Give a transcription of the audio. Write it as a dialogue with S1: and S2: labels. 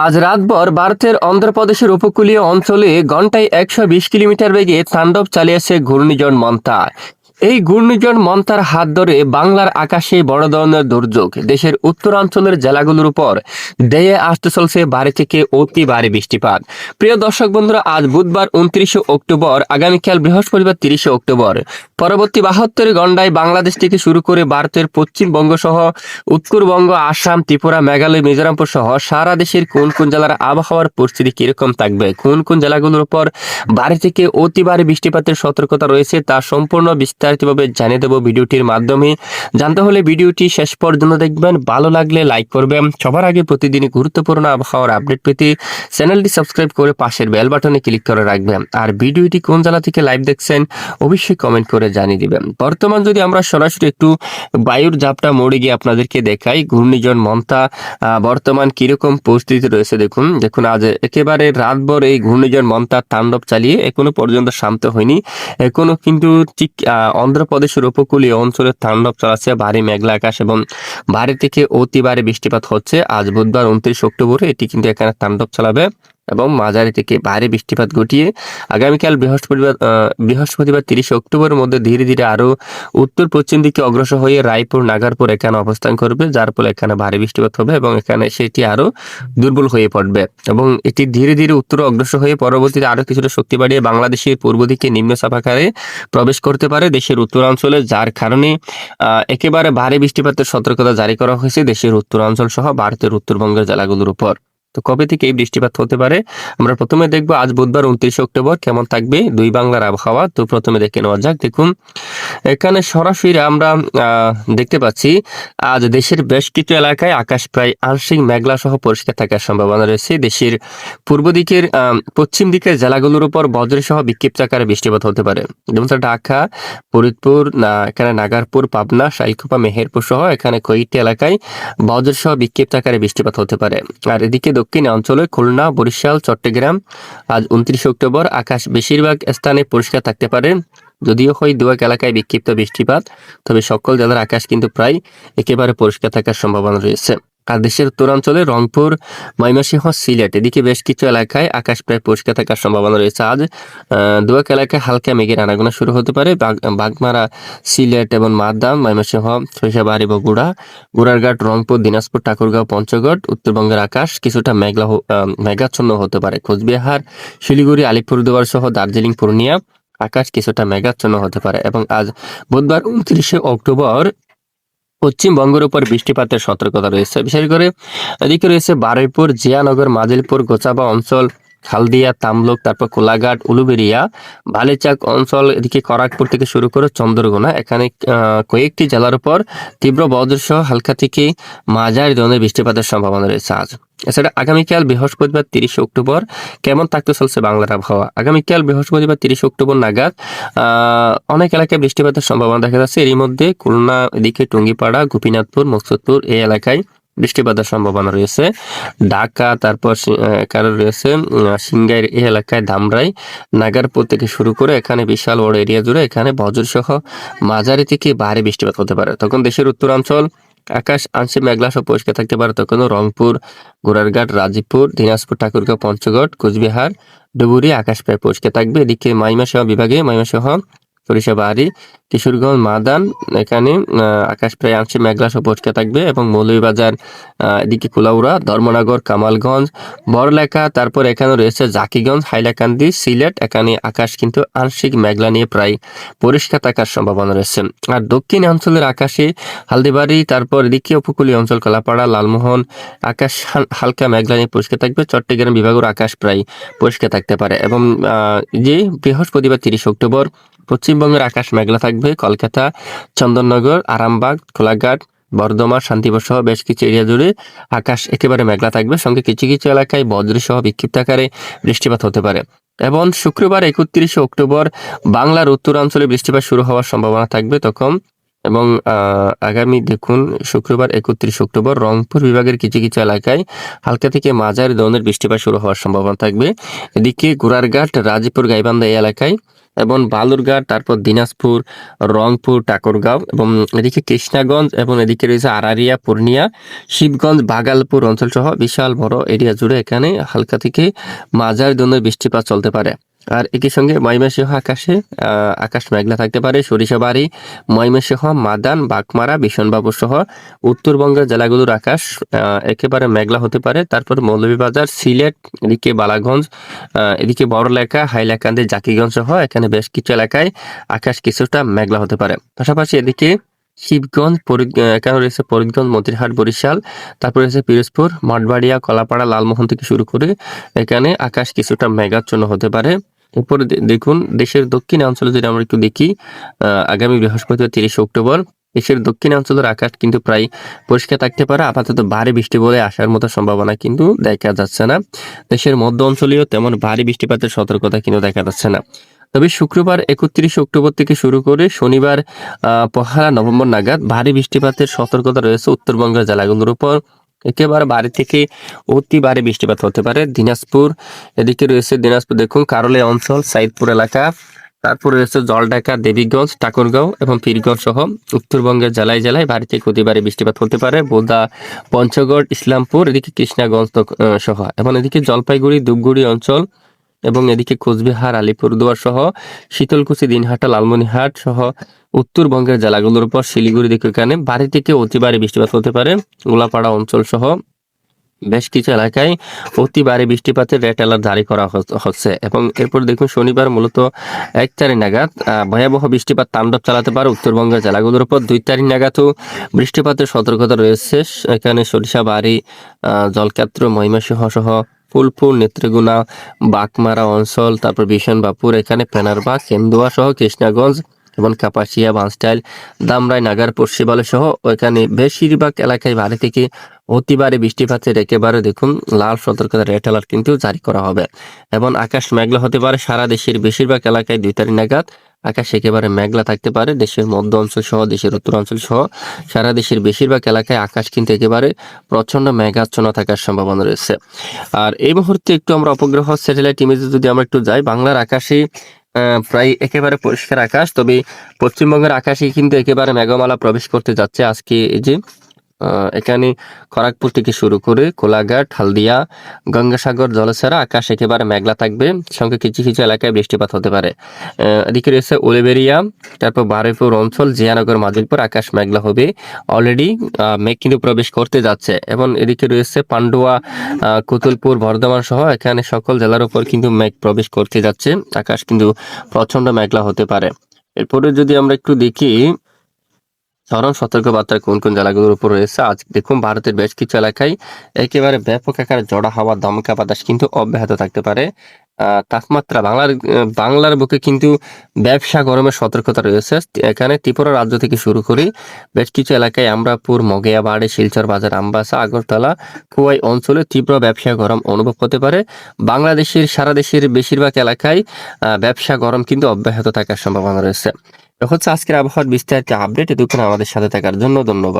S1: আজ রাতভর ভারতের অন্ধ্রপ্রদেশের উপকূলীয় অঞ্চলে ঘন্টায় একশো বিশ কিলোমিটার বেগে তাণ্ডব চালিয়েছে ঘূর্ণিঝড় মন্তা এই ঘূর্ণিঝড় মন্তার হাত ধরে বাংলার আকাশে বড় ধরনের দুর্যোগ। দেশের উত্তরাঞ্চলের জেলাগুলোর উপর দেয়ে আসতে চলছে বাড়ি থেকে অতি ভারী বৃষ্টিপাত। প্রিয় দর্শক বন্ধুরা, আজ বুধবার উনত্রিশে অক্টোবর, আগামীকাল বৃহস্পতিবার তিরিশে অক্টোবর। পরবর্তী বাহাত্তর ঘন্টায় বাংলাদেশ থেকে শুরু করে ভারতের পশ্চিমবঙ্গ সহ উত্তরবঙ্গ, আসাম, ত্রিপুরা, মেঘালয়, মিজোরামপুর সহ সারা দেশের কোন কোন জেলার আবহাওয়ার পরিস্থিতি কীরকম থাকবে, কোন কোন জেলাগুলোর উপর ভারী থেকে অতি ভারী বৃষ্টিপাতের সতর্কতা রয়েছে তা সম্পূর্ণ বিস্তারিতভাবে জানিয়ে দেবো ভিডিওটির মাধ্যমে। জানতে হলে ভিডিওটি শেষ পর্যন্ত দেখবেন। ভালো লাগলে লাইক করবেন। সবার আগে প্রতিদিনই গুরুত্বপূর্ণ আবহাওয়ার আপডেট পেতে চ্যানেলটি সাবস্ক্রাইব করে পাশের বেল বাটনে ক্লিক করে রাখবেন। আর ভিডিওটি কোন জেলা থেকে লাইভ দেখছেন অবশ্যই কমেন্ট করে জানিয়ে দিবেন। বর্তমান যদি আমরা সরাসরি একটু বায়ুর ঝাপটা মোড়ে গিয়ে আপনাদেরকে দেখাই, ঘূর্ণিঝড় মন্তা বর্তমান কীরকম পরিস্থিতি রয়েছে দেখুন। দেখুন, আজ একেবারে রাতভর এই ঘূর্ণিঝড় মন্তা তাণ্ডব চালিয়ে এখনও পর্যন্ত শান্ত হয়নি। এখনও কিন্তু ঠিক অন্ধ্রপ্রদেশের উপকূলীয় অঞ্চলে তাণ্ডব চালাচ্ছে ভারী মেঘলা আকাশ এবং ভারী থেকে অতি বৃষ্টিপাত হচ্ছে। আজ বুধবার উনত্রিশ অক্টোবরে এটি কিন্তু এখানে তাণ্ডব চালাবে। এবং মাঝারি থেকে ভারী বৃষ্টিপাত ঘটিয়ে আগামীকাল বৃহস্পতিবার বৃহস্পতিবার তিরিশে অক্টোবরের মধ্যে ধীরে ধীরে আরও উত্তর পশ্চিম দিকে অগ্রসর হয়ে রায়পুর, নাগারপুর এখানে অবস্থান করবে, যার ফলে এখানে ভারী বৃষ্টিপাত হবে এবং এখানে সেটি আরও দুর্বল হয়ে পড়বে। এবং এটি ধীরে ধীরে উত্তর অগ্রসর হয়ে পরবর্তীতে আরও কিছুটা শক্তি বাড়িয়ে বাংলাদেশের পূর্ব দিকে নিম্ন নিম্নচাপাকারে প্রবেশ করতে পারে দেশের উত্তরাঞ্চলে, যার কারণে একেবারে ভারী বৃষ্টিপাতের সতর্কতা জারি করা হয়েছে দেশের উত্তরাঞ্চল সহ ভারতের উত্তরবঙ্গের জেলাগুলোর উপর। তো কবে থেকে এই বৃষ্টিপাত হতে পারে? আমরা প্রথমে দেখব আজ বুধবার উনত্রিশে অক্টোবর কেমন থাকবে দুই বাংলার আবহাওয়া। তো প্রথমে দেখে নেওয়া যাক, দেখুন। এখানে সরাসরি আমরা দেখতে পাচ্ছি, আজ দেশের বেশ কিছু এলাকায় আকাশ প্রায় আংশিক মেঘলা সহ পরিষ্কার থাকার সম্ভাবনা রয়েছে। দেশের পূর্ব দিকের পশ্চিম দিকের জেলাগুলোর উপর বজ্র সহ বিক্ষিপ্ত আকারে বৃষ্টিপাত হতে পারে। যেমন ঢাকা, ফরিদপুর, না, এখানে নাগারপুর, পাবনা সাইকুপা মেহেরপুর সহ এখানে কয়েকটি এলাকায় বজ্র সহ বিক্ষিপ্ত আকারে বৃষ্টিপাত হতে পারে। আর এদিকে দক্ষিণ অঞ্চলে খুলনা, বরিশাল, চট্টগ্রাম, আজ উনত্রিশে অক্টোবর আকাশ বেশিরভাগ স্থানে পরিষ্কার থাকতে পারে। যদিও হয় দু এক এলাকায় বিক্ষিপ্ত বৃষ্টিপাত তবে সকল জেলার আকাশ কিন্তু প্রায় একেবারে পরিষ্কার থাকার সম্ভাবনা রয়েছে। আর দেশের উত্তরাঞ্চলে রংপুর ময়মনসিংহ সিলেট এদিকে বেশ কিছু এলাকায় আকাশ প্রায় পরিষ্কার থাকার সম্ভাবনা রয়েছে। আজ আহ, দু এক এলাকায় হালকা মেঘের আনাগোনা শুরু হতে পারে। বাগ- বাগমারা সিলেট এবং মাদাম ময়মনসিংহ সরিষাবাড়ি বগুড়া গুড়ারঘাট রংপুর দিনাজপুর ঠাকুরগাঁও পঞ্চগড় উত্তরবঙ্গের আকাশ কিছুটা মেঘলা মেঘাচ্ছন্ন হতে পারে। কোচবিহার শিলিগুড়ি আলিপুরদুয়ার সহ দার্জিলিং পূর্ণিয়া আকাশ কিছুটা মেঘাচ্ছন্ন হতে পারে এবং আজ বুধবার উনত্রিশে অক্টোবর পশ্চিমবঙ্গের উপর বৃষ্টিপাতের সতর্কতা রয়েছে। বিশেষ করে এদিকে রয়েছে বারুইপুর, জিয়ানগর, মাজিলপুর, গোচাবা অঞ্চল হালদিয়া তামলুক, তারপর কোলাঘাট উলুবেরিয়া বালিচাক অঞ্চল এদিকে করাকপুর থেকে শুরু করে চন্দ্রগোনা এখানে কয়েকটি জেলার উপর তীব্র বজ্রসহ হালকা থেকে মাঝারি ধরনের বৃষ্টিপাতের সম্ভাবনা রয়েছে আজ। এছাড়া আগামীকাল বৃহস্পতিবার তিরিশে অক্টোবর কেমন থাকতে চলছে বাংলার আবহাওয়া? আগামীকাল বৃহস্পতিবার তিরিশে অক্টোবর নাগাদ অনেক এলাকায় বৃষ্টিপাতের সম্ভাবনা দেখা যাচ্ছে। এরই মধ্যে খুলনা, এদিকে টুঙ্গিপাড়া, গোপীনাথপুর, মকসুদপুর এই এলাকায় বৃষ্টিপাতের সম্ভাবনা রয়েছে। ঢাকা তারপর এখানে রয়েছে উম, সিংগাইর এই এলাকায় ধামরাই নাগারপুর থেকে শুরু করে এখানে বিশাল বড় এরিয়া জুড়ে এখানে বজ্র সহ মাঝারি থেকে ভারী বৃষ্টিপাত হতে পারে। তখন দেশের উত্তরাঞ্চল আকাশ আংশিক মেঘলা সহ পরিষ্কার থাকতে পারে। তখন রংপুর গোড়ারঘাট রাজীবপুর দিনাজপুর ঠাকুরগাঁও পঞ্চগড় কোচবিহার ডুবুরি আকাশ প্রায় পরিষ্কার থাকবে। এদিকে মাইমাসহ বিভাগে মাইমাসহ সরিষাবাড়ি কিশোরগঞ্জ মাদান, এখানে আকাশ প্রায় আংশিক মেঘলা সহ পরিষ্কার থাকবে এবং মৌলভীবাজার এদিকে কুলাউড়া, ধর্মনগর, কামালগঞ্জ, বড়লেখা, তারপর এখানে রয়েছে জাকিগঞ্জ, হাইলাকান্দি, সিলেট, এখানে আকাশ কিন্তু আংশিক মেঘলা নিয়ে প্রায় পরিষ্কার থাকার সম্ভাবনা রয়েছে। আর দক্ষিণ অঞ্চলের আকাশে হালদিবাড়ি, তারপর এদিকে উপকূলীয় অঞ্চল কলাপাড়া, লালমোহন, আকাশ হালকা মেঘলা নিয়ে পরিষ্কার থাকবে। চট্টগ্রাম বিভাগের আকাশ প্রায় পরিষ্কার থাকতে পারে এবং যে বৃহস্পতিবার তিরিশ অক্টোবর পশ্চিমবঙ্গের আকাশ মেঘলা থাকবে, কলকাতা, চন্দননগর, আরামবাগ, কোলাঘাট, বর্ধমান, শান্তিপুর সহ বেশ কিছু এরিয়া জুড়ে আকাশ একেবারে মেঘলা থাকবে। সঙ্গে কিছু কিছু এলাকায় বজ্র সহ বিক্ষিপ্ত আকারে বৃষ্টিপাত হতে পারে। এবং শুক্রবার একত্রিশে অক্টোবর বাংলার উত্তরাঞ্চলে বৃষ্টিপাত শুরু হওয়ার সম্ভাবনা থাকবে তখন। এবং আগামী দেখুন, শুক্রবার একত্রিশ অক্টোবর রংপুর বিভাগের কিছু কিছু এলাকায় হালকা থেকে মাঝারি ধরনের বৃষ্টিপাত শুরু হওয়ার সম্ভাবনা থাকবে। এদিকে গোড়ারঘাট রাজীপুর গাইবান্ধা এই এলাকায় এবং বালুরঘাট, তারপর দিনাজপুর, রংপুর, ঠাকুরগাঁও এবং এদিকে কৃষ্ণাগঞ্জ এবং এদিকে রয়েছে আরারিয়া, পূর্ণিয়া, শিবগঞ্জ, বাগালপুর অঞ্চল সহ বিশাল বড় এরিয়া জুড়ে এখানে হালকা থেকে মাঝারি ধরনের বৃষ্টিপাত চলতে পারে। আর একই সঙ্গে ময়মনসিংহ আকাশে আকাশ মেঘলা থাকতে পারে। সরিষাবাড়ি ময়মনসিংহ, মাদান, বাগমারা বিশনবাবু সহ উত্তরবঙ্গের জেলাগুলোর আকাশ একেবারে মেঘলা হতে পারে। তারপর মৌলভীবাজার, সিলেট, এদিকে বালাগঞ্জ এদিকে বড়লেখা হাইলাকান্দি, জাকিগঞ্জ সহ এখানে বেশ কিছু এলাকায় আকাশ কিছুটা মেঘলা হতে পারে। পাশাপাশি এদিকে শিবগঞ্জ এখানে রয়েছে ফরিদগঞ্জ মতিরহাট, বরিশাল, তারপর রয়েছে পিরোজপুর, মঠবাড়িয়া, কলাপাড়া, লালমোহন থেকে শুরু করে এখানে আকাশ কিছুটা মেঘাচ্ছন্ন হতে পারে। এরপরে দেখুন, দেশের দক্ষিণ অঞ্চলে যদি আমরা একটু দেখি আগামী বৃহস্পতিবার তিরিশে অক্টোবর, দেশের দক্ষিণ অঞ্চলের আকাশ কিন্তু প্রায় পরিষ্কার থাকতে পারে, আপাতত ভারী বৃষ্টি বলে আসার মতো সম্ভাবনা কিন্তু দেখা যাচ্ছে না। দেশের মধ্য অঞ্চলেও তেমন ভারী বৃষ্টিপাতের সতর্কতা কিন্তু দেখা যাচ্ছে না। তবে শুক্রবার একত্রিশে অক্টোবর থেকে শুরু করে শনিবার পহেলা নভেম্বর নাগাদ ভারী বৃষ্টিপাতের সতর্কতা রয়েছে উত্তরবঙ্গের জেলাগুলোর উপর। একেবারে বাড়ি থেকে অতি ভারী বৃষ্টিপাত হতে পারে। দিনাজপুর, এদিকে রয়েছে দিনাজপুর, দেখুন, কারলে অঞ্চল, সাইদপুর এলাকা, তারপরে রয়েছে জলডাকা দেবীগঞ্জ, ঠাকুরগাঁও এবং পীরগঞ্জ সহ উত্তরবঙ্গের জেলায় জেলায় ভারী থেকে অতি বৃষ্টিপাত হতে পারে। বোদা, পঞ্চগড়, ইসলামপুর, এদিকে কৃষ্ণাগঞ্জ সহ। এবং এদিকে জলপাইগুড়ি, ধূপগুড়ি অঞ্চল এবং এদিকে কোচবিহার আলিপুরদুয়ার সহ শীতলকুচি দিনহাটা লালমনিহাট সহ উত্তরবঙ্গের জেলাগুলোর উপর শিলিগুড়ি দিকে এখানে বাড়ি থেকে অতি ভারী বৃষ্টিপাত হতে পারে। গোলাপাড়া অঞ্চল সহ বেশ কিছু এলাকায় অতি ভারী বৃষ্টিপাতের রেড অ্যালার্ট জারি করা হচ্ছে এবং এরপর দেখুন শনিবার মূলত এক তারিখ নাগাদ ভয়াবহ বৃষ্টিপাত তাণ্ডব চালাতে পারে উত্তরবঙ্গের জেলাগুলোর উপর। দুই তারিখ নাগাদও বৃষ্টিপাতের সতর্কতা রয়েছে। এখানে সরিষাবাড়ি আহ, জলকাত্র মহিমাসিংহ সহ ফুলপুর নেত্রগুনা বাকমারা অঞ্চল, তারপর বিশনবাপুর এখানে পেনারবা কেন্দুয়া সহ কৃষ্ণাগঞ্জ এবং কাপাসিয়া বাঁশটাইল দামরাই নাগারপুর শিবালয় সহ ওইখানে বেশিরভাগ এলাকায় ভারী থেকে অতি ভারী বৃষ্টিপাতের একেবারে দেখুন, লাল সতর্কতা রেড অ্যালার্ট কিন্তু জারি করা হবে। এবং আকাশ মেঘলা হতে পারে, সারা দেশের বেশিরভাগ এলাকায় দুই তারিখ নাগাদ আকাশ একেবারে মেঘলা থাকতে পারে। দেশের মধ্য অঞ্চল সহ, দেশের উত্তরাঞ্চল সহ, সারা দেশের বেশিরভাগ এলাকায় আকাশ কিন্তু একেবারে প্রচণ্ড মেঘাচ্ছন্ন থাকার সম্ভাবনা রয়েছে। আর এই মুহূর্তে একটু আমরা উপগ্রহ স্যাটেলাইট ইমেজে যদি আমরা একটু যাই, বাংলার আকাশে প্রায় একেবারে পরিষ্কার আকাশ, তবে পশ্চিমবঙ্গের আকাশে কিন্তু একেবারে মেঘমালা প্রবেশ করতে যাচ্ছে আজকে এই যে এখানে খড়গপুর থেকে শুরু করে কোলাঘাট, হালদিয়া, গঙ্গাসাগর জলছাড়া আকাশ একেবারে মেঘলা থাকবে। সঙ্গে কিছু কিছু এলাকায় বৃষ্টিপাত হতে পারে। এদিকে রয়েছে উলিবেরিয়া, তারপর বারুইপুর অঞ্চল, জিয়ানগর মাজিলপুর আকাশ মেঘলা হবে। অলরেডি মেঘ কিন্তু প্রবেশ করতে যাচ্ছে। এবং এদিকে রয়েছে পান্ডুয়া কুতুলপুর, বর্ধমান সহ এখানে সকল জেলার উপর কিন্তু মেঘ প্রবেশ করতে যাচ্ছে। আকাশ কিন্তু প্রচণ্ড মেঘলা হতে পারে। এরপরে যদি আমরা একটু দেখি চরম সতর্কবার্তা কোন কোন জেলাগুলোর উপর রয়েছে। আজ দেখুন ভারতের বেশ কিছু এলাকায় একেবারে ব্যাপক আকারে জড়া হাওয়া দমকা বাতাস কিন্তু অব্যাহত থাকতে পারে। তাপমাত্রা বাংলার বাংলার বুকে কিন্তু ব্যবসা গরমের সতর্কতা রয়েছে। এখানে ত্রিপুরা রাজ্য থেকে শুরু করে বেশ কিছু এলাকায় আমরাপুর, মগেয়াবাড়ি, শিলচর বাজার, আমবাসা, আগরতলা, কুয়াই অঞ্চলে তীব্র ব্যবসা গরম অনুভব হতে পারে। বাংলাদেশের, সারা দেশের বেশিরভাগ এলাকায় ব্যবসা গরম কিন্তু অব্যাহত থাকার সম্ভাবনা রয়েছে। হচ্ছে আজকের আবহাওয়ার বিস্তারিত আপডেট এতক্ষণ আমাদের সাথে থাকার জন্য ধন্যবাদ।